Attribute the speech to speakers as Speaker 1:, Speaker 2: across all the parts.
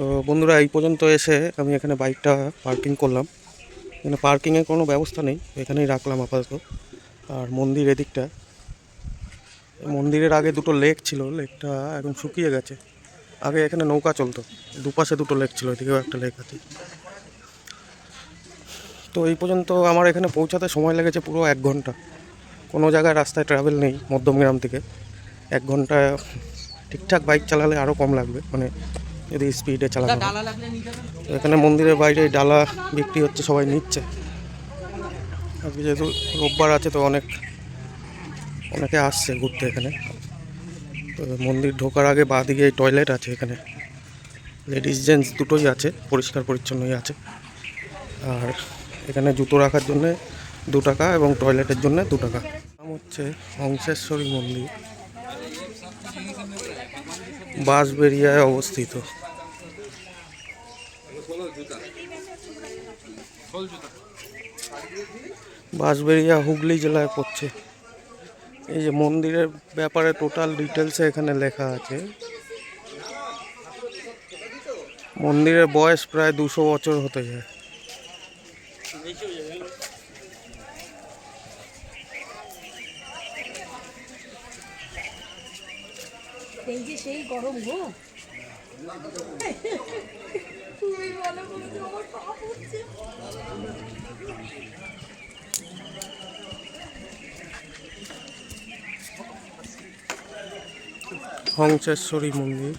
Speaker 1: তো বন্ধুরা, এই পর্যন্ত এসে আমি এখানে বাইকটা পার্কিং করলাম। এখানে পার্কিংয়ের কোনো ব্যবস্থা নেই, এখানেই রাখলাম আপাতত। আর মন্দির এদিকটা। মন্দিরের আগে দুটো লেক ছিল, লেকটা এখন শুকিয়ে গেছে। আগে এখানে নৌকা চলতো, দুপাশে দুটো লেক ছিল, এদিকেও একটা লেক আছে। তো এই পর্যন্ত আমার এখানে পৌঁছাতে সময় লেগেছে পুরো এক ঘণ্টা। কোনো জায়গায় রাস্তায় ট্রাভেল নেই মধ্যমগ্রাম থেকে। এক ঘণ্টা ঠিকঠাক বাইক চালালে আরও কম লাগবে মানে যদি স্পিডে হয়। এখানে মন্দিরের বাইরে ডালা বিক্রি হচ্ছে সবাই নিচ্ছে। আজকে যেহেতু রোববার আছে তো অনেক অনেকে আসছে ঘুরতে এখানে। তো মন্দির ঢোকার আগে বাঁ দিকে টয়লেট আছে এখানে। লেডিস জেন্টস দুটোই আছে পরিষ্কার পরিচ্ছন্নই আছে। আর এখানে জুতো রাখার জন্য দু টাকা এবং টয়লেটের জন্য দু টাকা। নাম হচ্ছে হংসেশ্বরী মন্দির। বাঁশবেরিয়ায় অবস্থিত। বাঁশবেরিয়া হুগলি জেলায় পড়ছে। এই যে মন্দিরের ব্যাপারে টোটাল ডিটেলসে এখানে লেখা আছে। মন্দিরের বয়স প্রায় দুশো বছর হতে যায়।
Speaker 2: সেই গরম গো। পড়ছে
Speaker 1: হংসেশ্বরী মন্দির।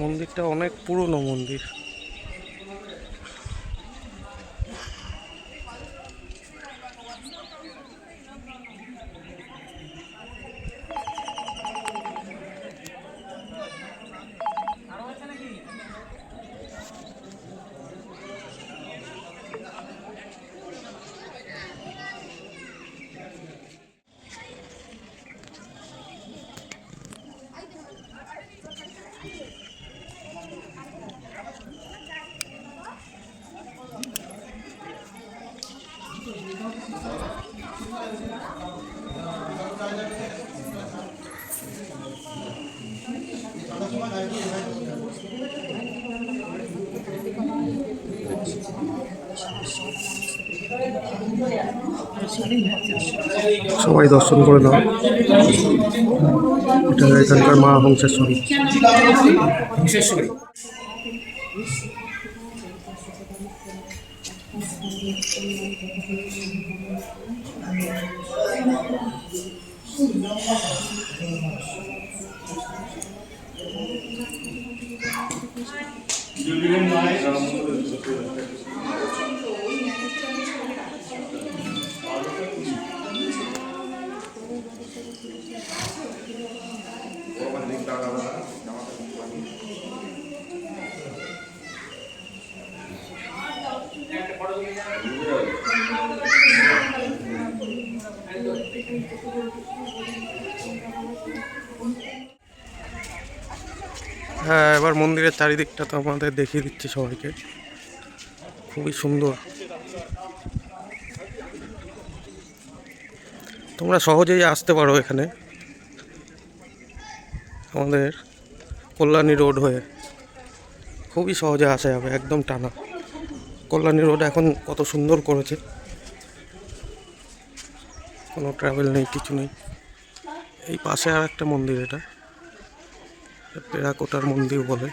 Speaker 1: মন্দিরটা অনেক পুরনো মন্দির। সবাই দর্শন করে নাও। এটা এখানকার মা Hangseshwari. Julian Ray Thank you. হ্যাঁ এবার মন্দিরের চারিদিকটা তো আমাদের দেখিয়ে দিচ্ছে সবাইকে। খুবই সুন্দর। তোমরা সহজেই আসতে পারো এখানে। আমাদের কল্যাণী রোড হয়ে। খুবই সহজে আসা যাবে, একদম টানা। কল্যাণী রোড এখন কত সুন্দর করেছে। কোনো ট্রাভেল নেই, কিছু নেই। এই পাশে আর একটা মন্দির এটা। টেরাকোটার মন্দির বলে।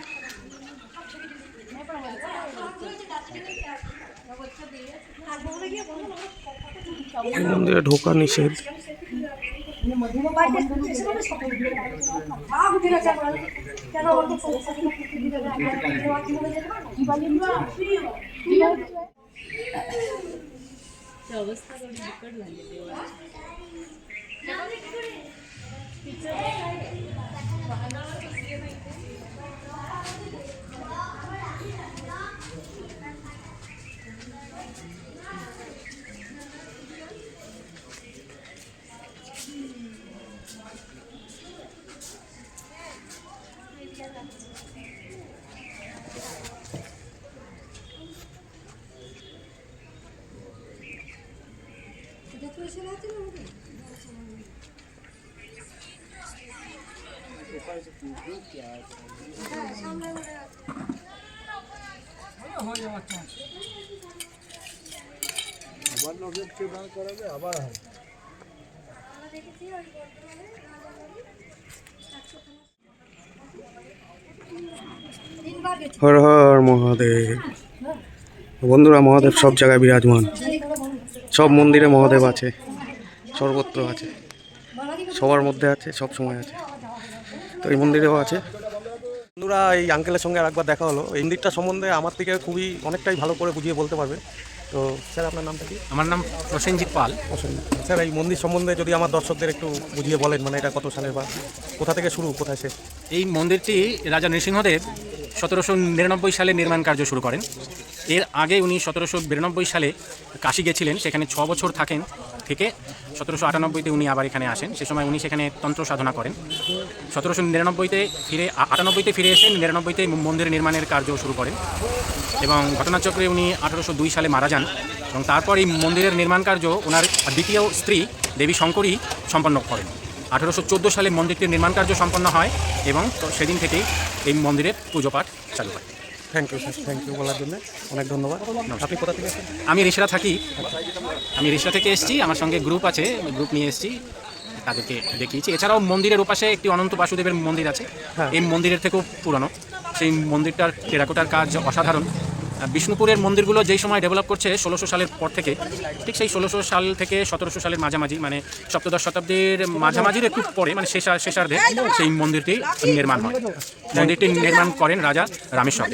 Speaker 1: মন্দিরে ঢোকা নিষেধ। হর হর মহাদেব। বন্ধুরা মহাদেব সব জায়গায় বিরাজমান। সব মন্দিরে মহাদেব আছে। সর্বত্র আছে। সবার মধ্যে আছে সব সময় আছে। তো এই মন্দিরেও আছে। বন্ধুরা এই আঙ্কেলের সঙ্গে আরেকবার দেখা হলো। এই মন্দিরটা সম্বন্ধে আমার থেকে খুবই অনেকটাই ভালো করে বুঝিয়ে বলতে পারবে। তো স্যার আপনার নামটা কি?
Speaker 3: আমার নাম প্রসেনজিৎ পাল।
Speaker 1: স্যার এই মন্দির সম্বন্ধে যদি আমার দর্শকদের একটু বুঝিয়ে বলেন মানে এটা কত সালের বা কোথা থেকে শুরু কোথায় শেষ?
Speaker 3: এই মন্দিরটি রাজা নৃসিংহদেব সতেরোশো নিরানব্বই সালে নির্মাণ কার্য শুরু করেন। এর আগে উনি সতেরোশো বিরানব্বই সালে কাশি গেছিলেন সেখানে ছ বছর থাকেন থেকে সতেরোশো আটানব্বইতে উনি আবার এখানে আসেন। সে সময় উনি সেখানে তন্ত্র সাধনা করেন। সতেরোশো নিরানব্বইতে ফিরে আটানব্বইতে ফিরে এসে নিরানব্বইতে মন্দির নির্মাণের কার্য শুরু করেন। এবং ঘটনাচক্রে উনি আঠারোশো দুই সালে মারা যান এবং তারপর এই মন্দিরের নির্মাণ কার্য ওনার দ্বিতীয় স্ত্রী দেবী শঙ্করী সম্পন্ন করেন। আঠারোশো চোদ্দ সালে মন্দিরটির নির্মাণ কার্য সম্পন্ন হয় এবং সেদিন থেকেই এই মন্দিরের পুজো পাঠ চালু হয়।
Speaker 1: Thank you sir thank you বলার জন্য। অনেক ধন্যবাদ। আপনি কোথা থেকে
Speaker 3: আমি রিসরা থাকি। আমি রিসরা থেকে এসেছি। আমার সঙ্গে গ্রুপ আছে। গ্রুপ নিয়ে এসেছি। তাদেরকে দেখিয়েছি। এছাড়াও মন্দিরের ওপাশে একটি অনন্ত বাসুদেবের মন্দির আছে।
Speaker 1: হ্যাঁ।
Speaker 3: এই মন্দিরের থেকেও পুরনো। সেই মন্দিরটার টেরাকোটার কাজ অসাধারণ। বিষ্ণুপুরের মন্দিরগুলো যেই সময় ডেভেলপ করছে ষোলোশো সালের পর থেকে, ঠিক সেই ষোলোশো সাল থেকে সতেরোশো সালের মাঝামাঝি মানে সপ্তদশ শতাব্দীর মাঝামাঝির একটু পরে মানে শেষা শেষার্ধে, সেই মন্দিরটি নির্মাণ হয়। মন্দিরটি নির্মাণ করেন রাজা রামেশ্বর।